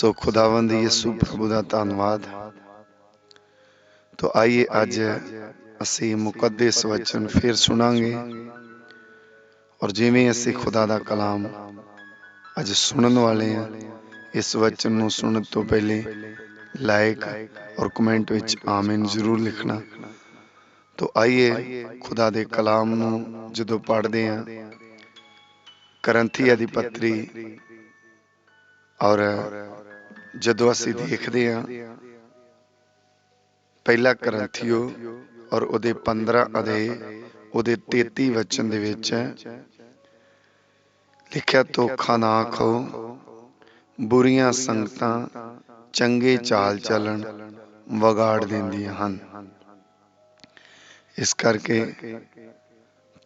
ਸੋ ਖੁਦਾਵੰਦ ਯਿਸੂ ਪ੍ਰਭੂ ਦਾ ਧੰਨਵਾਦ। ਤੋ ਆਈਏ ਅੱਜ ਅਸੀਂ ਮੁਕੱਦਸ ਵਚਨ ਫਿਰ ਸੁਣਾਂਗੇ। ਔਰ ਜਿਵੇਂ ਅਸੀਂ ਖੁਦਾ ਦਾ ਕਲਾਮ ਅੱਜ ਸੁਣਨ ਵਾਲੇ ਹਾਂ, ਇਸ ਵਚਨ ਨੂੰ ਸੁਣਨ ਤੋਂ ਪਹਿਲੇ ਲਾਇਕ ਔਰ ਕਮੈਂਟ ਵਿੱਚ ਆਮੀਨ ਜ਼ਰੂਰ ਲਿਖਣਾ। ਤੋ ਆਈਏ ਖੁਦਾ ਦੇ ਕਲਾਮ ਨੂੰ ਜਦੋਂ ਪੜ੍ਹਦੇ ਹਾਂ, ਕਰੰਥੀਆ ਦੀ ਪੱਤਰੀ ਔਰ ਜਦੋਂ ਅਸੀਂ ਦੇਖਦੇ ਹਾਂ ਪਹਿਲਾ ਕਰੰਥੀਓ ਔਰ ਉਹਦੇ 15 ਅਧੇ ਉਹਦੇ 33 ਵਚਨ ਦੇ ਵਿੱਚ ਹੈ। ਲਿਖਿਆ ਧੋਖਾ ਨਾ ਖਾਓ ਬੁਰੀਆਂ ਸੰਗਤਾਂ ਚੰਗੇ ਚਾਲ ਚੱਲਣ ਵਿਗਾੜ ਦਿੰਦੀਆਂ ਹਨ। ਇਸ ਕਰਕੇ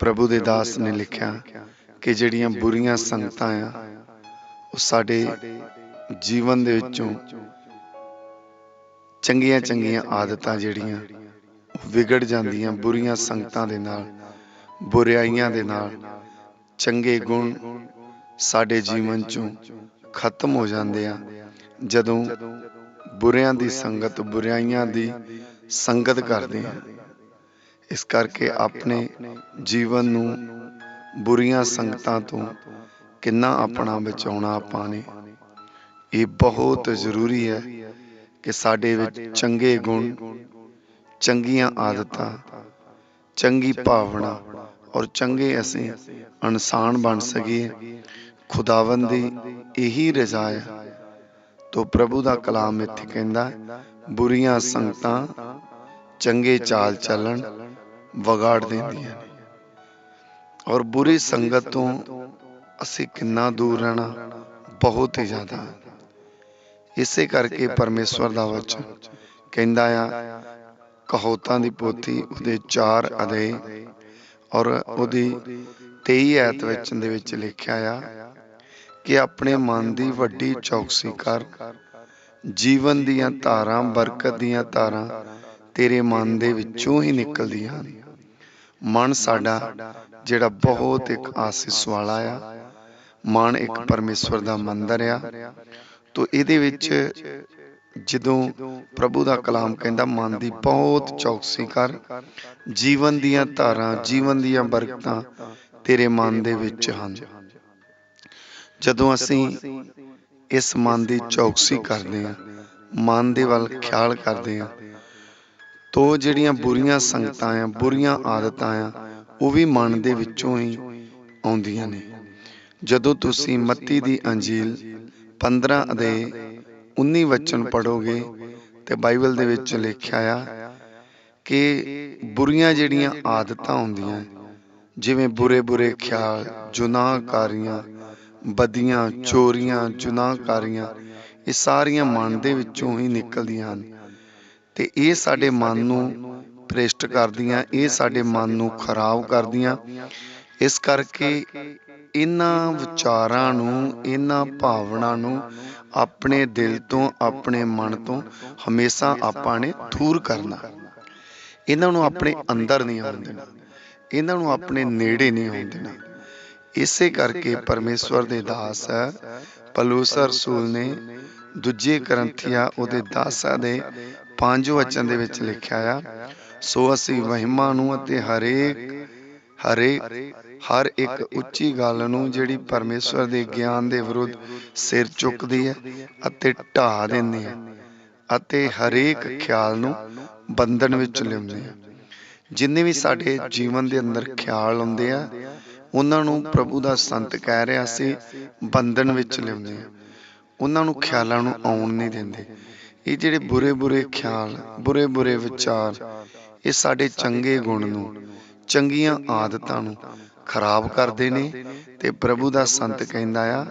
ਪ੍ਰਭੂ ਦੇ ਦਾਸ ਨੇ ਲਿਖਿਆ ਕਿ ਜਿਹੜੀਆਂ ਬੁਰੀਆਂ ਸੰਗਤਾਂ ਆ ਉਹ ਸਾਡੇ ਜੀਵਨ ਦੇ ਵਿੱਚੋਂ ਚੰਗੀਆਂ ਚੰਗੀਆਂ ਆਦਤਾਂ ਜਿਹੜੀਆਂ ਵਿਗੜ ਜਾਂਦੀਆਂ ਬੁਰੀਆਂ ਸੰਗਤਾਂ ਦੇ ਨਾਲ, ਬੁਰਾਈਆਂ ਦੇ ਨਾਲ, ਚੰਗੇ ਗੁਣ ਸਾਡੇ ਜੀਵਨ ਚੋਂ ਖਤਮ ਹੋ ਜਾਂਦੇ ਆ। ਜਦੋਂ ਬੁਰਿਆਂ ਦੀ ਸੰਗਤ ਬੁਰਾਈਆਂ ਦੀ ਸੰਗਤ ਕਰਦੇ ਆ ਇਸ ਕਰਕੇ ਆਪਣੇ ਜੀਵਨ ਨੂੰ ਬੁਰੀਆਂ ਸੰਗਤਾਂ ਤੋਂ ਕਿੰਨਾ ਆਪਣਾ ਬਚਾਉਣਾ ਆਪਾਂ ਨੇ ਇਹ ਬਹੁਤ ਜ਼ਰੂਰੀ ਹੈ ਕਿ ਸਾਡੇ ਵਿੱਚ ਚੰਗੇ ਗੁਣ, ਚੰਗੀਆਂ ਆਦਤਾਂ, ਚੰਗੀ ਭਾਵਨਾ ਔਰ ਚੰਗੇ ਅਸੀਂ ਇਨਸਾਨ ਬਣ ਸਕੀਏ। ਖੁਦਾਵੰਦ ਦੀ ਇਹੀ ਰਜ਼ਾ ਹੈ। ਤੋ ਪ੍ਰਭੂ ਦਾ ਕਲਾਮ ਇੱਥੇ ਕਹਿੰਦਾ, ਬੁਰੀਆਂ ਸੰਗਤਾਂ ਚੰਗੇ ਚਾਲ ਚੱਲਣ ਵਿਗਾੜ ਦਿੰਦੀਆਂ ਨੇ। ਔਰ ਬੁਰੀ ਸੰਗਤ ਤੋਂ ਅਸੀਂ ਕਿੰਨਾ ਦੂਰ ਰਹਿਣਾ? ਬਹੁਤ ਹੀ ਜ਼ਿਆਦਾ। ਇਸੇ ਕਰਕੇ ਪਰਮੇਸ਼ਵਰ ਦਾ ਵਚਨ ਕਹਿੰਦਾ ਆ ਕਹੋਤਾਂ ਦੀ ਪੋਥੀ ਉਹਦੇ 4 ਅਧੇ ਔਰ ਉਹਦੀ 23 ਐਤ ਵਚਨ ਦੇ ਵਿੱਚ ਲਿਖਿਆ ਆ ਕਿ ਆਪਣੇ ਮਨ ਦੀ ਵੱਡੀ ਚੌਕਸੀ ਕਰ ਜੀਵਨ ਦੀਆਂ ਧਾਰਾਂ ਬਰਕਤ ਦੀਆਂ ਧਾਰਾਂ ਤੇਰੇ ਮਨ ਦੇ ਵਿੱਚੋਂ ਹੀ ਨਿਕਲਦੀਆਂ ਹਨ। ਮਨ ਸਾਡਾ ਜਿਹੜਾ ਬਹੁਤ ਇੱਕ ਆਸੀਸ ਵਾਲਾ ਆ ਮਨ ਇੱਕ ਪਰਮੇਸ਼ਵਰ ਦਾ ਮੰਦਰ ਆ ਤੋ ਇਹਦੇ ਵਿੱਚ ਜਦੋਂ ਪ੍ਰਭੂ ਦਾ ਕਲਾਮ ਕਹਿੰਦਾ, ਮਨ ਦੀ ਬਹੁਤ ਚੌਕਸੀ ਕਰ, ਜੀਵਨ ਦੀਆਂ ਧਾਰਾਂ, ਜੀਵਨ ਦੀਆਂ ਬਰਕਤਾਂ ਤੇਰੇ ਮਨ ਦੇ ਵਿੱਚ ਹਨ। ਜਦੋਂ ਅਸੀਂ ਇਸ ਮਨ ਦੀ ਚੌਕਸੀ ਕਰਦੇ ਹਾਂ, ਮਨ ਦੇ ਵੱਲ ਖਿਆਲ ਕਰਦੇ ਹਾਂ, ਤੋ ਜਿਹੜੀਆਂ ਬੁਰੀਆਂ ਸੰਗਤਾਂ ਆ, ਬੁਰੀਆਂ ਆਦਤਾਂ ਆ, ਉਹ ਵੀ ਮਨ ਦੇ ਵਿੱਚੋਂ ਹੀ ਆਉਂਦੀਆਂ ਨੇ। ਜਦੋਂ ਤੁਸੀਂ ਮੱਤੀ ਦੀ ਅੰਜੀਲ 15 ਅਦੇ 19 ਵਚਨ ਪੜੋਗੇ ਤੇ ਬਾਈਬਲ ਦੇ ਵਿੱਚ ਲਿਖਿਆ ਆ ਕਿ ਬੁਰੀਆਂ ਜਿਹੜੀਆਂ ਆਦਤਾਂ ਹੁੰਦੀਆਂ ਜਿਵੇਂ ਬੁਰੇ ਬੁਰੇ ਖਿਆਲ ਜੁਨਾਹਕਾਰੀਆਂ ਬਦੀਆਂ ਚੋਰੀਆਂ ਜੁਨਾਹਕਾਰੀਆਂ ਇਹ ਸਾਰੀਆਂ ਮਨ ਦੇ ਵਿੱਚੋਂ ਹੀ ਨਿਕਲਦੀਆਂ ਹਨ। ਤੇ ਇਹ ਸਾਡੇ ਮਨ ਨੂੰ ਭ੍ਰਿਸ਼ਟ ਕਰਦੀਆਂ ਇਹ ਸਾਡੇ ਮਨ ਨੂੰ ਖਰਾਬ ਕਰਦੀਆਂ। ਇਸ ਕਰਕੇ ਇਹਨਾਂ ਵਿਚਾਰਾਂ ਨੂੰ, ਇਹਨਾਂ ਭਾਵਨਾ ਨੂੰ ਆਪਣੇ ਦਿਲ ਤੋਂ, ਆਪਣੇ ਮਨ ਤੋਂ ਹਮੇਸ਼ਾ ਆਪਾਂ ਨੇ ਦੂਰ ਕਰਨਾ। ਇਹਨਾਂ ਨੂੰ ਆਪਣੇ ਅੰਦਰ ਨਹੀਂ ਆਉਣ ਦੇਣਾ। ਇਹਨਾਂ ਨੂੰ ਆਪਣੇ ਨੇੜੇ ਨਹੀਂ ਆਉਣ ਦੇਣਾ। ਇਸੇ ਕਰਕੇ ਪਰਮੇਸ਼ਵਰ ਦੇ ਦਾਸ ਹੈ। ਪਲੂਸ ਨੇ ਦੂਜੇ ਕਰੰਥੀਆ ਉਹਦੇ 10 ਦੇ ਪੰਜ ਵਚਨ ਦੇ ਵਿੱਚ ਲਿਖਿਆ ਆ। ਸੋ ਅਸੀਂ ਵਹਿਮਾਂ ਨੂੰ ਅਤੇ ਹਰੇਕ ਹਰੇ ਹਰ ਇੱਕ ਉੱਚੀ ਗੱਲ ਨੂੰ ਜਿਹੜੀ ਪਰਮੇਸ਼ਵਰ ਦੇ ਗਿਆਨ ਦੇ ਵਿਰੁੱਧ ਸਿਰ ਚੁੱਕਦੀ ਹੈ ਅਤੇ ਢਾ ਦਿੰਦੀ ਹੈ ਅਤੇ ਹਰੇਕ ਖਿਆਲ ਨੂੰ ਬੰਧਨ ਵਿੱਚ ਲਿਆਉਂਦੇ ਆ ਜਿੰਨੇ ਵੀ ਸਾਡੇ ਜੀਵਨ ਦੇ ਅੰਦਰ ਖਿਆਲ ਆਉਂਦੇ ਆ ਉਹਨਾਂ ਨੂੰ ਪ੍ਰਭੂ ਦਾ ਸੰਤ ਕਹਿ ਰਿਹਾ ਸੀ ਬੰਧਨ ਵਿੱਚ ਲਿਆਉਂਦੇ ਆ ਉਹਨਾਂ ਨੂੰ ਖਿਆਲਾਂ ਨੂੰ ਆਉਣ ਨਹੀਂ ਦਿੰਦੇ। ਇਹ ਜਿਹੜੇ ਬੁਰੇ ਬੁਰੇ ਖਿਆਲ ਬੁਰੇ ਬੁਰੇ ਵਿਚਾਰ ਇਹ ਸਾਡੇ ਚੰਗੇ ਗੁਣ ਨੂੰ ਚੰਗੀਆਂ ਆਦਤਾਂ ਨੂੰ ਖਰਾਬ ਕਰਦੇ ਨੇ ਤੇ ਪ੍ਰਭੂ ਦਾ ਸੰਤ ਕਹਿੰਦਾ ਆ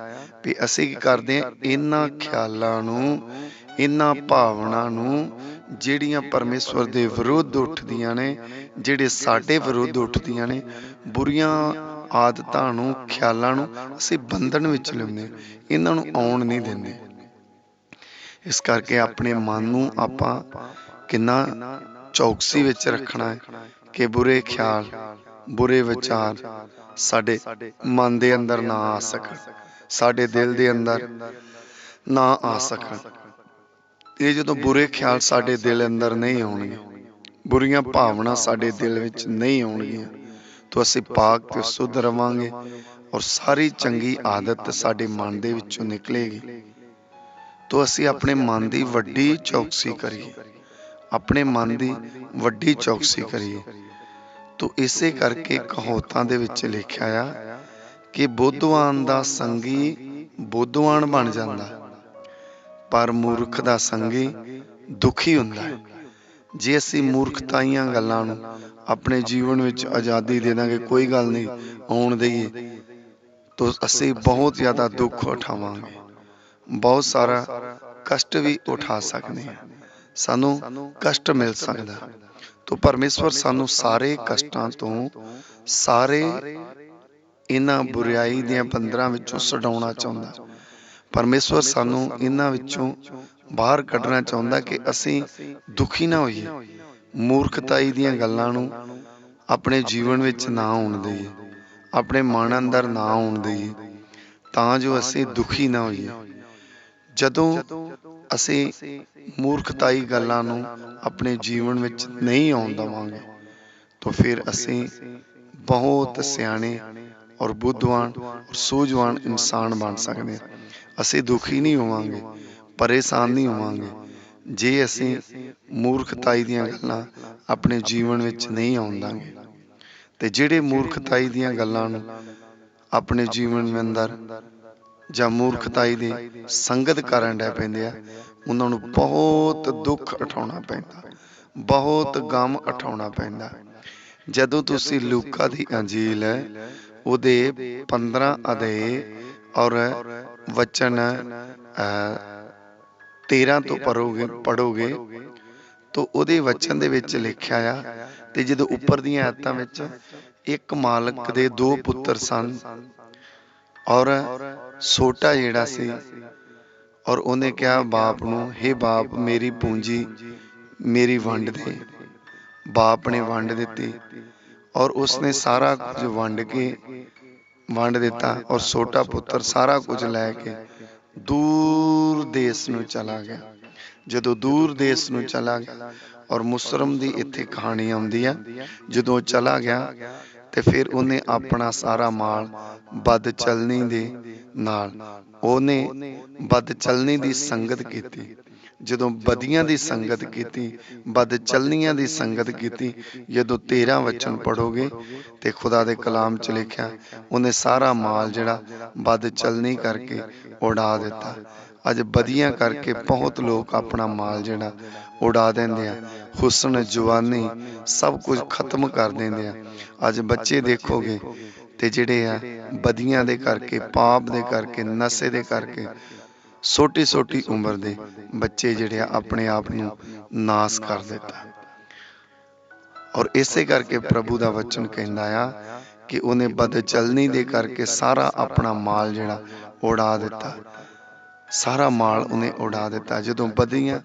ਵੀ ਅਸੀਂ ਕੀ ਕਰਦੇ ਆ ਇਹਨਾਂ ਖਿਆਲਾਂ ਨੂੰ ਇਹਨਾਂ ਭਾਵਨਾ ਨੂੰ ਜਿਹੜੀਆਂ ਪਰਮੇਸ਼ਵਰ ਦੇ ਵਿਰੁੱਧ ਉੱਠਦੀਆਂ ਨੇ ਜਿਹੜੇ ਸਾਡੇ ਵਿਰੁੱਧ ਉੱਠਦੀਆਂ ਨੇ ਬੁਰੀਆਂ ਆਦਤਾਂ ਨੂੰ ਖਿਆਲਾਂ ਨੂੰ ਅਸੀਂ ਬੰਧਨ ਵਿੱਚ ਲਿਆਉਂਦੇ ਇਹਨਾਂ ਨੂੰ ਆਉਣ ਨਹੀਂ ਦਿੰਦੇ। ਇਸ ਕਰਕੇ ਆਪਣੇ ਮਨ ਨੂੰ ਆਪਾਂ ਕਿੰਨਾ ਚੌਕਸੀ ਵਿੱਚ ਰੱਖਣਾ ਹੈ ਕਿ ਬੁਰੇ ਖਿਆਲ ਬੁਰੇ ਵਿਚਾਰ ਸਾਡੇ ਮਨ ਦੇ ਅੰਦਰ ਨਾ ਆ ਸਕਣ, ਸਾਡੇ ਦਿਲ ਦੇ ਅੰਦਰ ਨਾ ਆ ਸਕਣ। ਇਹ ਜਦੋਂ ਬੁਰੇ ਖਿਆਲ ਸਾਡੇ ਦਿਲ ਅੰਦਰ ਨਹੀਂ ਆਉਣਗੇ, ਬੁਰੀਆਂ ਭਾਵਨਾ ਸਾਡੇ ਦਿਲ ਵਿੱਚ ਨਹੀਂ ਆਉਣਗੀਆਂ, ਤਾਂ ਅਸੀਂ ਪਾਕ ਤੇ ਸੁਧ ਰਵਾਂਗੇ ਔਰ ਸਾਰੀ ਚੰਗੀ ਆਦਤ ਸਾਡੇ ਮਨ ਦੇ ਵਿੱਚੋਂ ਨਿਕਲੇਗੀ। ਤਾਂ ਅਸੀਂ ਆਪਣੇ ਮਨ ਦੀ ਵੱਡੀ ਚੌਕਸੀ ਕਰੀਏ, ਆਪਣੇ ਮਨ ਦੀ ਵੱਡੀ ਚੌਕਸੀ ਕਰੀਏ। ਤੋ ਇਸੇ ਕਰਕੇ ਕਹੌਤਾਂ ਦੇ ਵਿੱਚ ਲਿਖਿਆ ਆ ਕਿ ਬੁੱਧਵਾਨ ਦਾ ਸੰਗੀ ਬੁੱਧਵਾਨ ਬਣ ਜਾਂਦਾ। ਪਰ ਮੂਰਖ ਦਾ ਸੰਗੀ ਦੁਖੀ ਹੁੰਦਾ ਹੈ। ਜੇ ਅਸੀਂ ਮੂਰਖਤਾਈਆਂ ਗੱਲਾਂ ਨੂੰ ਆਪਣੇ ਜੀਵਨ ਵਿੱਚ ਆਜ਼ਾਦੀ ਦੇ ਦਾਂਗੇ, ਕੋਈ ਗੱਲ ਨਹੀਂ, ਆਉਣ ਦਈਏ, ਤਾਂ ਅਸੀਂ ਬਹੁਤ ਜ਼ਿਆਦਾ ਦੁੱਖ ਉਠਾਵਾਂਗੇ। ਬਹੁਤ ਸਾਰਾ ਕਸ਼ਟ ਵੀ ਉਠਾ ਸਕਦੇ ਹਾਂ। ਸਾਨੂੰ ਕਸ਼ਟ ਮਿਲ ਸਕਦਾ। ਤੋ ਪਰਮੇਸ਼ਵਰ ਸਾਨੂੰ ਸਾਰੇ ਕਸ਼ਟਾਂ ਤੋਂ, ਸਾਰੇ ਇਹਨਾਂ ਬੁਰਾਈ ਦੀਆਂ ਬੰਦਰਾਂ ਵਿੱਚੋਂ ਛਡਾਉਣਾ ਚਾਹੁੰਦਾ। ਪਰਮੇਸ਼ਵਰ ਸਾਨੂੰ ਇਹਨਾਂ ਵਿੱਚੋਂ ਬਾਹਰ ਕੱਢਣਾ ਚਾਹੁੰਦਾ ਕਿ ਅਸੀਂ ਦੁਖੀ ਨਾ ਹੋਈਏ, ਮੂਰਖਤਾਈ ਦੀਆਂ ਗੱਲਾਂ ਨੂੰ ਆਪਣੇ ਜੀਵਨ ਵਿੱਚ ਨਾ ਆਉਣ ਦੇਈਏ, ਆਪਣੇ ਮਨ ਅੰਦਰ ਨਾ ਆਉਣ ਦੇਈਏ, ਤਾਂ ਜੋ ਅਸੀਂ ਦੁਖੀ ਨਾ ਹੋਈਏ। ਜਦੋਂ ਅਸੀਂ ਮੂਰਖਤਾਈ ਗੱਲਾਂ ਨੂੰ ਆਪਣੇ ਜੀਵਨ ਵਿੱਚ ਨਹੀਂ ਆਉਣ ਦਵਾਂਗੇ। ਤਾਂ ਫਿਰ ਅਸੀਂ ਬਹੁਤ ਸਿਆਣੇ ਔਰ ਬੁੱਧਵਾਨ ਔਰ ਸੂਝਵਾਨ ਇਨਸਾਨ ਬਣ ਸਕਦੇ ਹਾਂ। ਅਸੀਂ ਦੁਖੀ ਨਹੀਂ ਹੋਵਾਂਗੇ, ਪਰੇਸ਼ਾਨ ਨਹੀਂ ਹੋਵਾਂਗੇ। ਜੇ ਅਸੀਂ ਮੂਰਖਤਾਈ ਦੀਆਂ ਗੱਲਾਂ ਆਪਣੇ ਜੀਵਨ ਵਿੱਚ ਨਹੀਂ ਆਉਂਦਾਂਗੇ ਤੇ ਜਿਹੜੇ ਮੂਰਖਤਾਈ ਦੀਆਂ ਗੱਲਾਂ ਨੂੰ ਆਪਣੇ ਜੀਵਨ ਅੰਦਰ ਜਾਂ ਮੂਰਖਤਾਈ ਦੀ ਸੰਗਤ ਕਰਨ ਡੈ ਪੈਂਦੇ ਆ, ਉਹਨਾਂ ਨੂੰ ਬਹੁਤ ਦੁੱਖ ਉਠਾਉਣਾ ਪੈਂਦਾ, ਬਹੁਤ ਗਮ ਉਠਾਉਣਾ ਪੈਂਦਾ। ਜਦੋਂ ਤੁਸੀਂ ਲੂਕਾ ਦੀ ਅੰਜੀਲ ਉਹਦੇ 15 ਅਧਿਆਏ ਔਰ ਵਚਨ 13 ਤੋਂ ਪੜੋਗੇ ਪੜੋਗੇ ਤਾਂ ਉਹਦੇ ਵਚਨ ਦੇ ਵਿੱਚ ਲਿਖਿਆ ਆ ਤੇ ਜਦੋਂ ਉੱਪਰ ਦੀਆਂ ਆਇਤਾਂ ਵਿੱਚ ਇੱਕ ਮਾਲਕ ਦੇ ਦੋ ਪੁੱਤਰ ਸਨ ਔਰ ਛੋਟਾ ਜਿਹੜਾ ਸੀ ਔਰ ਉਹਨੇ ਕਿਹਾ, ਬਾਪ ਨੂੰ हे ਬਾਪ, ਮੇਰੀ ਪੂੰਜੀ ਮੇਰੀ ਵੰਡ ਦੇ। ਬਾਪ ਨੇ ਵੰਡ ਦਿੱਤੀ ਔਰ ਉਸਨੇ ਸਾਰਾ ਕੁਝ ਵੰਡ ਕੇ ਵੰਡ ਦਿੱਤਾ ਔਰ ਛੋਟਾ ਪੁੱਤਰ ਸਾਰਾ ਕੁਝ ਲੈ ਕੇ ਦੂਰ ਦੇਸ਼ ਨੂੰ ਚਲਾ ਗਿਆ। ਜਦੋਂ ਦੂਰ ਦੇਸ਼ ਨੂੰ ਚਲਾ ਗਿਆ ਔਰ ਮੁਸਰਮ ਦੀ ਇੱਥੇ ਕਹਾਣੀ ਆਉਂਦੀ ਆ, ਜਦੋਂ ਚਲਾ ਗਿਆ ਤੇ ਫਿਰ ਉਹਨੇ ਆਪਣਾ ਸਾਰਾ ਮਾਲ ਬਦ ਚਲਣੀ ਦੇ ਨਾਲ। ਉਹਨੇ ਬਦ ਚਲਣੀ ਦੀ ਸੰਗਤ ਕੀਤੀ। ਜਦੋਂ ਬਦੀਆਂ ਦੀ ਸੰਗਤ ਕੀਤੀ ਬਦ ਚਲਨੀਆਂ ਦੀ ਸੰਗਤ ਕੀਤੀ, ਜਦੋਂ 13 ਵਚਨ ਪੜੋਗੇ ਤੇ ਖੁਦਾ ਦੇ ਕਲਾਮ ਚ ਲਿਖਿਆ, ਉਹਨੇ ਸਾਰਾ ਮਾਲ ਜਿਹੜਾ ਬਦ ਚਲਨੀ ਕਰਕੇ ਉਡਾ ਦਿੱਤਾ। ਅੱਜ ਬਦੀਆਂ ਕਰਕੇ ਬਹੁਤ ਲੋਕ ਆਪਣਾ ਮਾਲ ਜਿਹੜਾ ਉਡਾ ਦਿੰਦੇ ਆ। ਹੁਸਨ, ਜਵਾਨੀ ਸਭ ਕੁਝ ਖਤਮ ਕਰ ਦਿੰਦੇ ਆ। ਅੱਜ ਬੱਚੇ ਦੇਖੋਗੇ ਤੇ ਜਿਹੜੇ ਆ ਬਦੀਆਂ ਦੇ ਕਰਕੇ, ਪਾਪ ਦੇ ਕਰਕੇ, ਨਸ਼ੇ ਦੇ ਕਰਕੇ ਛੋਟੀ ਛੋਟੀ ਉਮਰ ਦੇ ਬੱਚੇ ਜਿਹੜੇ ਆ ਆਪਣੇ ਆਪ ਨੂੰ ਨਾਸ ਕਰ ਦਿੱਤਾ। ਔਰ ਇਸੇ ਕਰਕੇ ਪ੍ਰਭੂ ਦਾ ਵਚਨ ਕਹਿੰਦਾ ਆ ਕਿ ਉਹਨੇ ਬਦ ਚਲਨੀ ਦੇ ਕਰਕੇ ਸਾਰਾ ਆਪਣਾ ਮਾਲ ਜਿਹੜਾ ਉਡਾ ਦਿੱਤਾ। ਸਾਰਾ ਮਾਲ ਉਹਨੇ ਉਡਾ ਦਿੱਤਾ। ਜਦੋਂ ਬਦੀਆਂ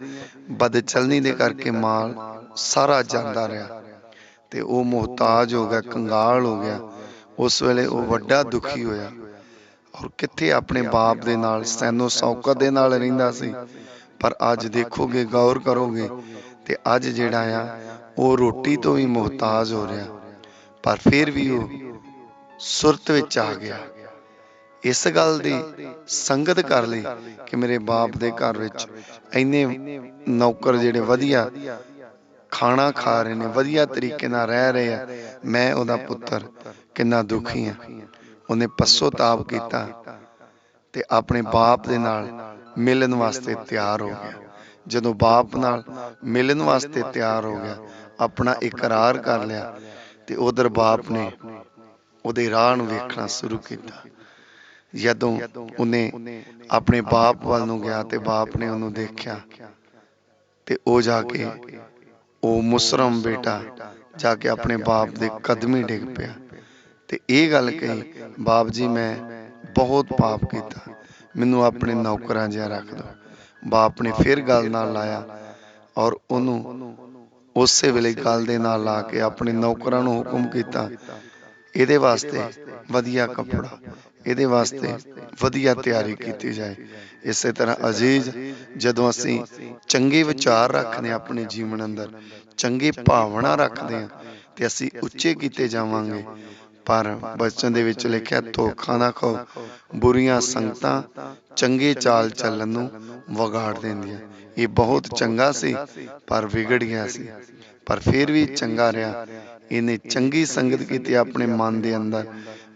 ਬਦ ਚਲਨੀ ਦੇ ਕਰਕੇ ਮਾਲ ਸਾਰਾ ਜਾਂਦਾ ਰਿਹਾ ਤੇ ਉਹ ਮੁਹਤਾਜ ਹੋ ਗਿਆ, ਕੰਗਾਲ ਹੋ ਗਿਆ। ਉਸ ਵੇਲੇ ਉਹ ਵੱਡਾ ਦੁਖੀ ਹੋਇਆ। ਔਰ ਕਿੱਥੇ ਆਪਣੇ ਬਾਪ ਦੇ ਨਾਲ ਸੈਨੋ ਸੌਕਤ ਦੇ ਨਾਲ ਰਹਿੰਦਾ ਸੀ। ਪਰ ਅੱਜ ਦੇਖੋਗੇ ਗੌਰ ਕਰੋਗੇ ਤੇ ਅੱਜ ਜਿਹੜਾ ਆ ਉਹ ਰੋਟੀ ਤੋਂ ਵੀ ਮੁਹਤਾਜ ਹੋ ਰਿਹਾ। ਪਰ ਫਿਰ ਵੀ ਉਹ ਸੁਰਤ ਵਿੱਚ ਆ ਗਿਆ। ਇਸ ਗੱਲ ਦੀ ਸੰਗਤ ਕਰ ਲਈ ਕਿ ਮੇਰੇ ਬਾਪ ਦੇ ਘਰ ਵਿੱਚ ਇੰਨੇ ਨੌਕਰ ਜਿਹੜੇ ਵਧੀਆ ਖਾਣਾ ਖਾ ਰਹੇ ਨੇ ਵਧੀਆ ਤਰੀਕੇ ਨਾਲ ਰਹਿ ਰਹੇ ਆ। ਮੈਂ ਉਹਦਾ ਪੁੱਤਰ। ਕਿੰਨਾ ਦੁਖੀ ਆ। ਉਹਨੇ ਪਛਤਾਪ ਕੀਤਾ। ਤੇ ਆਪਣੇ ਬਾਪ ਦੇ ਨਾਲ ਮਿਲਣ ਵਾਸਤੇ ਤਿਆਰ ਹੋ ਗਿਆ। ਜਦੋਂ ਬਾਪ ਨਾਲ ਮਿਲਣ ਵਾਸਤੇ ਤਿਆਰ ਹੋ ਗਿਆ ਆਪਣਾ ਇਕਰਾਰ ਕਰ ਲਿਆ। ਤੇ ਉਧਰ ਬਾਪ ਨੇ ਉਹਦੇ ਰਾਹ ਨੂੰ ਵੇਖਣਾ ਸ਼ੁਰੂ ਕੀਤਾ। ਜਦੋਂ ਉਹਨੇ ਆਪਣੇ ਬਾਪ ਵੱਲ ਨੂੰ ਗਿਆ ਤੇ ਬਾਪ ਨੇ ਉਹਨੂੰ ਦੇਖਿਆ। ਤੇ ਉਹ ਜਾ ਕੇ ਉਹ ਮੁਸਰਮ ਬੇਟਾ ਜਾ ਕੇ ਆਪਣੇ ਬਾਪ ਦੇ ਕਦਮੀ ਡਿੱਗ ਪਿਆ। ਤੇ ਇਹ ਗੱਲ ਕਹੀ, ਬਾਪ ਜੀ, ਮੈਂ ਬਹੁਤ ਪਾਪ ਕੀਤਾ। ਮੈਨੂੰ ਆਪਣੇ ਨੌਕਰਾਂ ਜਿਹਾ ਰੱਖ ਦੋ। ਬਾਪ ਨੇ ਫਿਰ ਗੱਲ ਨਾਲ ਲਾਇਆ ਔਰ ਉਹਨੂੰ ਉਸੇ ਵੇਲੇ ਗੱਲ ਦੇ ਨਾਲ ਲਾ ਕੇ ਆਪਣੇ ਨੌਕਰਾਂ ਨੂੰ ਹੁਕਮ ਕੀਤਾ, ਇਹਦੇ ਵਾਸਤੇ ਵਧੀਆ ਕੱਪੜਾ। ਇਹਦੇ ਵਾਸਤੇ ਵਧੀਆ ਤਿਆਰੀ ਕੀਤੀ ਜਾਏ। ਇਸੇ ਤਰ੍ਹਾਂ ਅਜੀਜ਼ ਜਦੋਂ ਅਸੀਂ ਚੰਗੇ ਵਿਚਾਰ ਰੱਖਦੇ ਹਾਂ ਆਪਣੇ ਜੀਵਨ ਅੰਦਰ ਚੰਗੇ ਭਾਵਨਾ ਰੱਖਦੇ ਹਾਂ ਤੇ ਅਸੀਂ ਉੱਚੇ ਕੀਤੇ ਜਾਵਾਂਗੇ। ਪਰ ਬਚਨ ਦੇ ਵਿੱਚ ਲਿਖਿਆ ਧੋਖਾ ਨਾ ਖਾਓ। ਬੁਰੀਆਂ ਸੰਗਤਾਂ ਚੰਗੇ ਚਾਲ ਚੱਲਣ ਨੂੰ ਵਿਗਾੜ ਦਿੰਦੀਆਂ। ਇਹ ਬਹੁਤ ਚੰਗਾ ਸੀ ਪਰ ਵਿਗੜ ਗਿਆ ਸੀ। ਪਰ ਫਿਰ ਵੀ ਚੰਗਾ ਰਿਹਾ। ਇਹਨੇ ਚੰਗੀ ਸੰਗਤ ਕੀਤੀ ਆਪਣੇ ਮਨ ਦੇ ਅੰਦਰ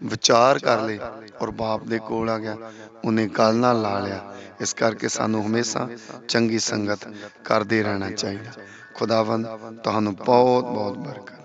ਵਿਚਾਰ ਕਰ ਲਏ ਔਰ ਬਾਪ ਦੇ ਕੋਲ ਆ ਗਿਆ। ਉਹਨੇ ਗੱਲ ਨਾਲ ਲਾ ਲਿਆ। ਇਸ ਕਰਕੇ ਸਾਨੂੰ ਹਮੇਸ਼ਾ ਚੰਗੀ ਸੰਗਤ ਕਰਦੇ ਰਹਿਣਾ ਚਾਹੀਦਾ। ਖੁਦਾਵੰਦ ਤੁਹਾਨੂੰ ਬਹੁਤ ਬਹੁਤ ਬਰਕਤ।